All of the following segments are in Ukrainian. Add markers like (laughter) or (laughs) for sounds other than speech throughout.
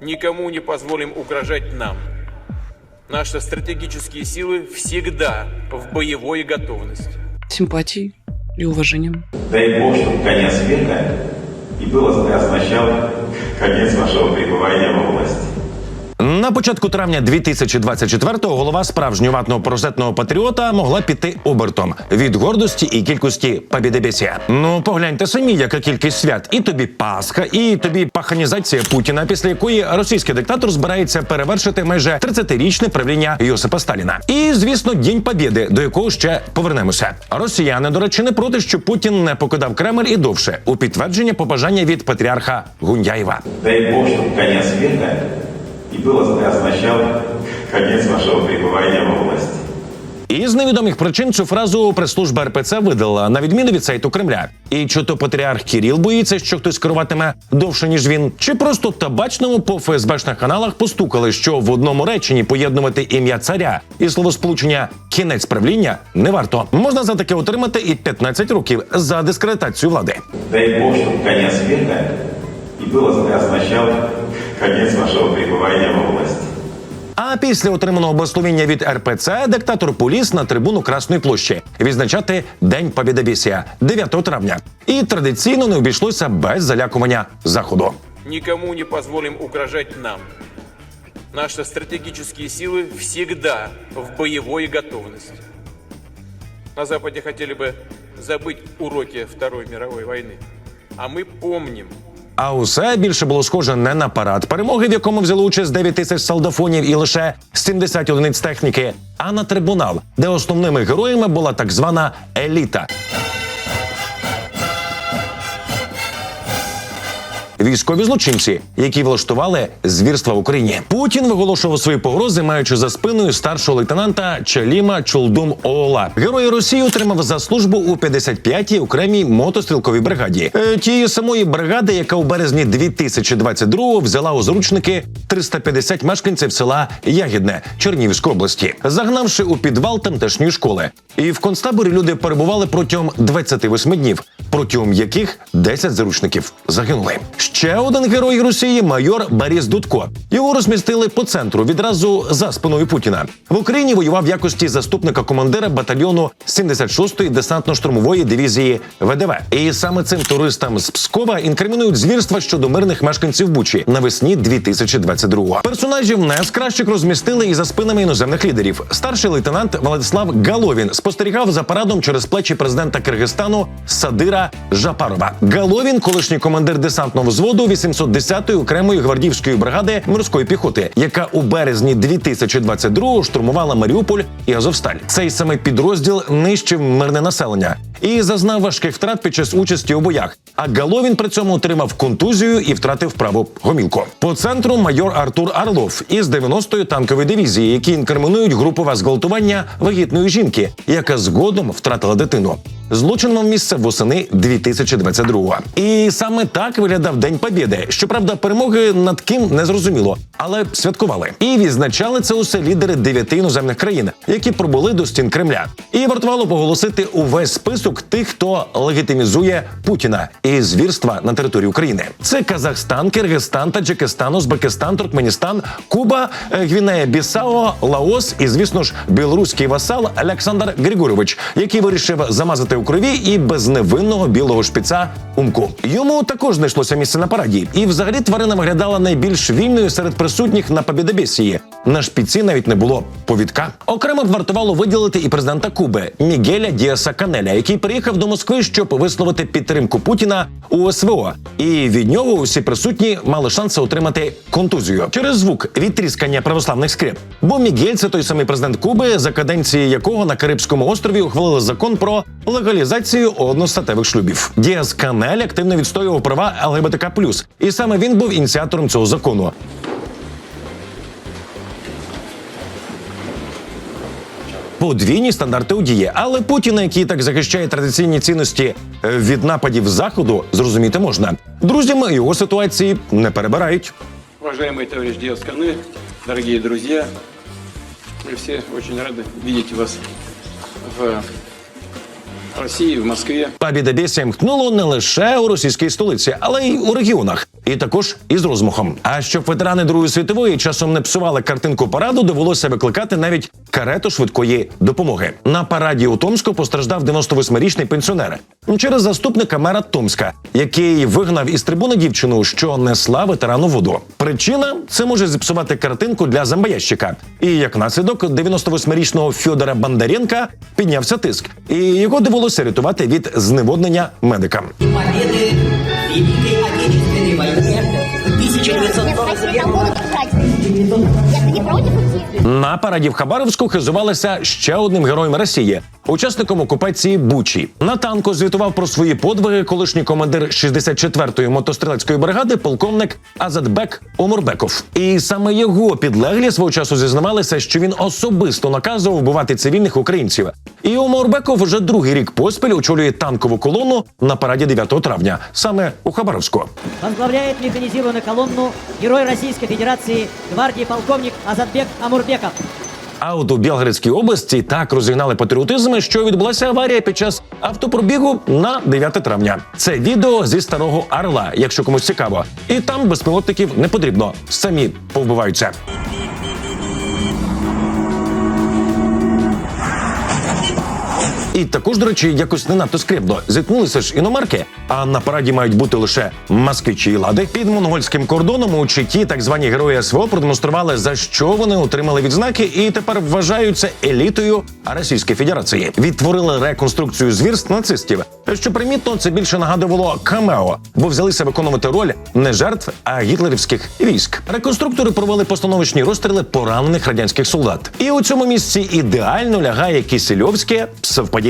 никому не позволим угрожать нам. Наши стратегические силы всегда в боевой готовности. симпатией и уважением. Дай Бог, чтобы конец света и был означал конец вашего пребывания во власти. На початку травня 2024-го голова справжнього ватного прозетного патріота могла піти обертом від гордості і кількості побідебесія. Ну погляньте самі, яка кількість свят. І тобі Пасха, і тобі паханізація Путіна, після якої російський диктатор збирається перевершити майже 30-річне правління Йосипа Сталіна. І звісно, День Побєди, до якого ще повернемося. Росіяни, до речі, не проти, що Путін не покидав Кремль і довше у підтвердження побажання від патріарха Гундяєва. Дай Бог, чтобы конец света и был означал конец вашего пребывания во власти. І з невідомих причин цю фразу прес-служба РПЦ видала на відміну від сайту Кремля. І чи то патріарх Кіріл боїться, що хтось керуватиме довше ніж він, чи просто табачному по ФСБшних каналах постукали, що в одному реченні поєднувати ім'я царя і словосполучення кінець правління не варто. Можна за таке отримати і 15 років за дискредитацію влади. Дай Бог, чтобы конец света и был означал конец вашего пребывания во власти. А після отриманого благословення від РПЦ диктатор поліз на трибуну Красної площі відзначати День Побєдобєсія 9 травня. І традиційно не обійшлося без залякування заходу. Никому не позволим угрожать нам. Наши стратегические силы всегда в боевой готовности. На Западе хотели бы забыть уроки Второй мировой войны. А мы помним, а усе більше було схоже не на парад перемоги, в якому взяли участь 9 тисяч солдафонів і лише 70 одиниць техніки, а на трибунал, де основними героями була так звана еліта. Військові злочинці, які влаштували звірства в Україні. Путін виголошував свої погрози, маючи за спиною старшого лейтенанта Чаліма ЧулдумОола. Герой Росії отримав за службу у 55-й окремій мотострілковій бригаді. Е, Тієї самої бригади, яка у березні 2022-го взяла у заручники 350 мешканців села Ягідне Чернігівської області, загнавши у підвал тамтешньої школи. І в концтаборі люди перебували протягом 28 днів, протягом яких 10 заручників загинули. Ще один герой Росії майор Борис Дудко. Його розмістили по центру відразу за спиною Путіна. В Україні воював в якості заступника командира батальйону 76-ї десантно-штурмової дивізії ВДВ. І саме цим туристам з Пскова інкримінують звірства щодо мирних мешканців Бучі навесні 2022-го. Персонажів не з кращих розмістили і за спинами іноземних лідерів. Старший лейтенант Владислав Галовін спостерігав за парадом через плечі президента Киргизстану Садира Жапарова. Галовін, колишній командир десантного взводу 810-ї окремої гвардівської бригади морської піхоти, яка у березні 2022-го штурмувала Маріуполь і Азовсталь. Цей саме підрозділ нищив мирне населення і зазнав важких втрат під час участі у боях. А Галовін при цьому отримав контузію і втратив праву гомілку. По центру майор Артур Орлов із 90-ї танкової дивізії, які інкримінують групове зґвалтування вагітної жінки, яка згодом втратила дитину. Злочин мав місце восени 2022-го. І саме так виглядав День Побєди. Щоправда, перемоги над ким не зрозуміло, але святкували. І відзначали це усе лідери дев'яти іноземних країн, які пробули до стін Кремля. І вартувало поголосити увесь список тих, хто легітимізує Путіна і звірства на території України. Це Казахстан, Киргизстан, Таджикистан, Узбекистан, Туркменістан, Куба, е, Гвінея Бісао, Лаос і, звісно ж, білоруський васал Олександр Григорович, який вирішив замазати у крові і безневинного білого шпіца Умку. Йому також знайшлося місце на параді, і взагалі тварина виглядала найбільш вільною серед присутніх на побідобєсії. На шпіці навіть не було повідка. Окремо б вартувало виділити і президента Куби Мігеля Діаса Канеля, який приїхав до Москви, щоб висловити підтримку Путіна у СВО. І від нього усі присутні мали шанси отримати контузію через звук від тріскання православних скрип. Бо Мігель це той самий президент Куби, за каденції якого на Карибському острові ухвалили закон про легалізацію одностатевих шлюбів. Діас Канель активно відстоював права ЛГБТК+, і саме він був ініціатором цього закону. Подвійні стандарти у дії, але Путіна, який так захищає традиційні цінності е, від нападів заходу, зрозуміти можна. Друзями його ситуації не перебирають. Уважаемый товарищ Диас Канель, дорогие друзья, мы все очень рады видеть вас в России, в Москве. Побідобєсія мкнуло не лише у російській столиці, але й у регіонах, і також із розмахом. А щоб ветерани Другої світової часом не псували картинку параду, довелося викликати навіть карету швидкої допомоги. На параді у Томську постраждав 98-річний пенсіонер через заступника мера Томська, який вигнав із трибуни дівчину, що несла ветерану воду. Причина це може зіпсувати картинку для зомбоящика. І як наслідок, 98-річного Фьодора Бондаренка піднявся тиск, і його довелося рятувати від зневоднення медикам. победы в Великой Отечественной 1941 года. Я не против идти. На параді в Хабаровську хизувалися ще одним героєм Росії, учасником окупації Бучі. На танку звітував про свої подвиги колишній командир 64-ї мотострілецької бригади, полковник Азатбек Омурбеков. І саме його підлеглі свого часу зізнавалися, що він особисто наказував вбивати цивільних українців. І Омурбеков вже другий рік поспіль очолює танкову колону на параді 9 травня, саме у Хабаровську. Возглавляет механизированную колонну Герой Российской Федерации гвардии полковник Азатбек Амурбеков. А от у Білгородській області так розігнали патріотизм, що відбулася аварія під час автопробігу на 9 травня. Це відео зі старого Орла, якщо комусь цікаво. І там безпілотників не потрібно. Самі повбиваються. І також, до речі, якось не надто скрипно. Зіткнулися ж іномарки, а на параді мають бути лише москвичі і лади. Під монгольським кордоном у Читі так звані герої СВО продемонстрували за що вони отримали відзнаки, і тепер вважаються елітою Російської Федерації. Відтворили реконструкцію звірств нацистів. Що примітно, це більше нагадувало камео, бо взялися виконувати роль не жертв, а гітлерівських військ. Реконструктори провели постановочні розстріли поранених радянських солдат. І у цьому місці ідеально лягає Кісельовське совпадіння?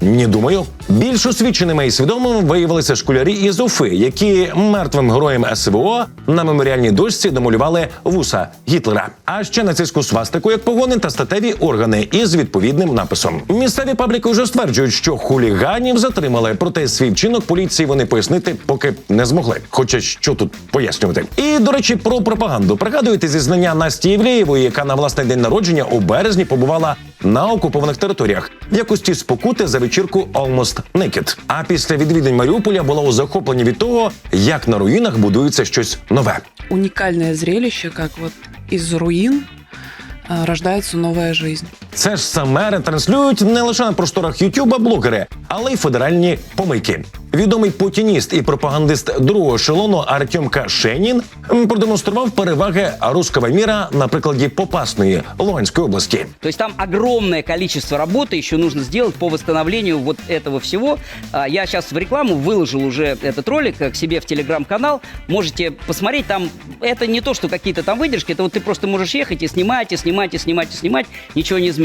Не думаю. Більш освіченими і свідомими виявилися школярі із Уфи, які мертвим героям СВО на меморіальній дошці домалювали вуса Гітлера. А ще нацистську свастику як погони та статеві органи із відповідним написом. Місцеві пабліки вже стверджують, що хуліганів затримали, проте свій вчинок поліції вони пояснити поки не змогли. Хоча що тут пояснювати. І до речі, про пропаганду пригадуєте зізнання Насті Євлеєвої, яка на власний день народження у березні побувала на окупованих територіях в якості спокути за вечірку Almost Naked. А після відвідань Маріуполя була у захопленні від того, як на руїнах будується щось нове. Унікальне зрелище, як вот із руїн рождається нова життя. Це ж саме ретранслюють не лише на просторах Ютуба блогери, але й федеральні помийки. Відомий путініст і пропагандист другого ешелону Артем Кашенін м, продемонстрував переваги руського міра на прикладі Попасної Луганської області. То есть там огромное количество работы еще нужно сделать по восстановлению вот этого всего. А, Я сейчас в рекламу выложил уже этот ролик э, к себе в телеграм-канал. Можете посмотреть. Там это не то, что какие-то там выдержки. Это вот ты просто можешь ехать и снимать, и снимать, и снимать, и снимать. Ничего не изменится.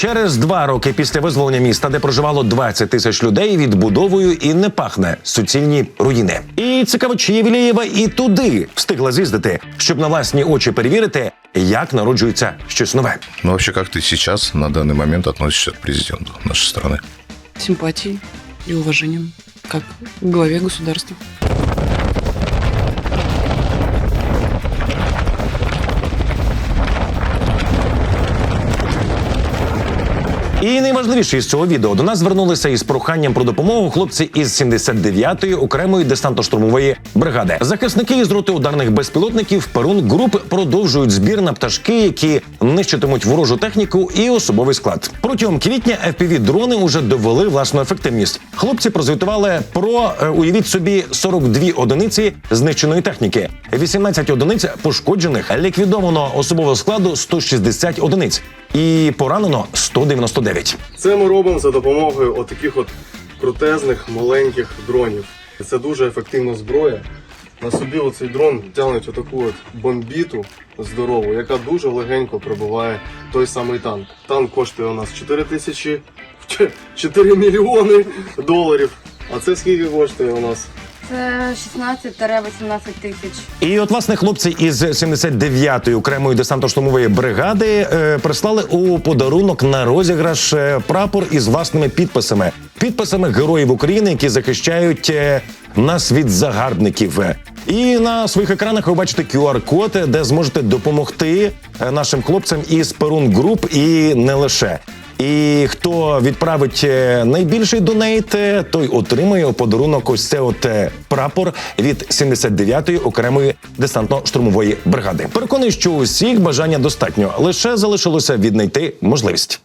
Через два роки після визволення міста, де проживало 20 тисяч людей, відбудовою і не пахне суцільні руїни. І цікаво, чи Євлеєва і туди встигла з'їздити, щоб на власні очі перевірити, як народжується щось нове. Ну, вообще, как ты сейчас на данный момент относишься к президенту нашей страны? Симпатией и уважением, как к главе государства. І найважливіше із цього відео до нас звернулися із проханням про допомогу хлопці із 79-ї окремої десантно-штурмової бригади. Захисники із роти ударних безпілотників Перун груп продовжують збір на пташки, які нищитимуть ворожу техніку і особовий склад. Протягом квітня fpv дрони уже довели власну ефективність. Хлопці прозвітували про е, уявіть собі 42 одиниці знищеної техніки, 18 одиниць пошкоджених, ліквідовано особового складу 160 одиниць і поранено 199. Це ми робимо за допомогою отаких от крутезних маленьких дронів. Це дуже ефективна зброя. На собі оцей дрон тягнуть отаку от бомбіту здорову, яка дуже легенько пробиває той самий танк. Танк коштує у нас 4 тисячі (laughs) 4 мільйони доларів. А це скільки коштує у нас? Це 16-18 тисяч. І от власне хлопці із 79-ї окремої десантно-штурмової бригади е, прислали у подарунок на розіграш е, прапор із власними підписами, підписами героїв України, які захищають е, нас від загарбників. І на своїх екранах ви бачите QR-код, де зможете допомогти е, нашим хлопцям із Перун Груп і не лише. І хто відправить е, найбільший донейт, е, той отримує у подарунок ось це от е, прапор від 79-ї окремої десантно-штурмової бригади. Переконаний, що усіх бажання достатньо лише залишилося віднайти можливість.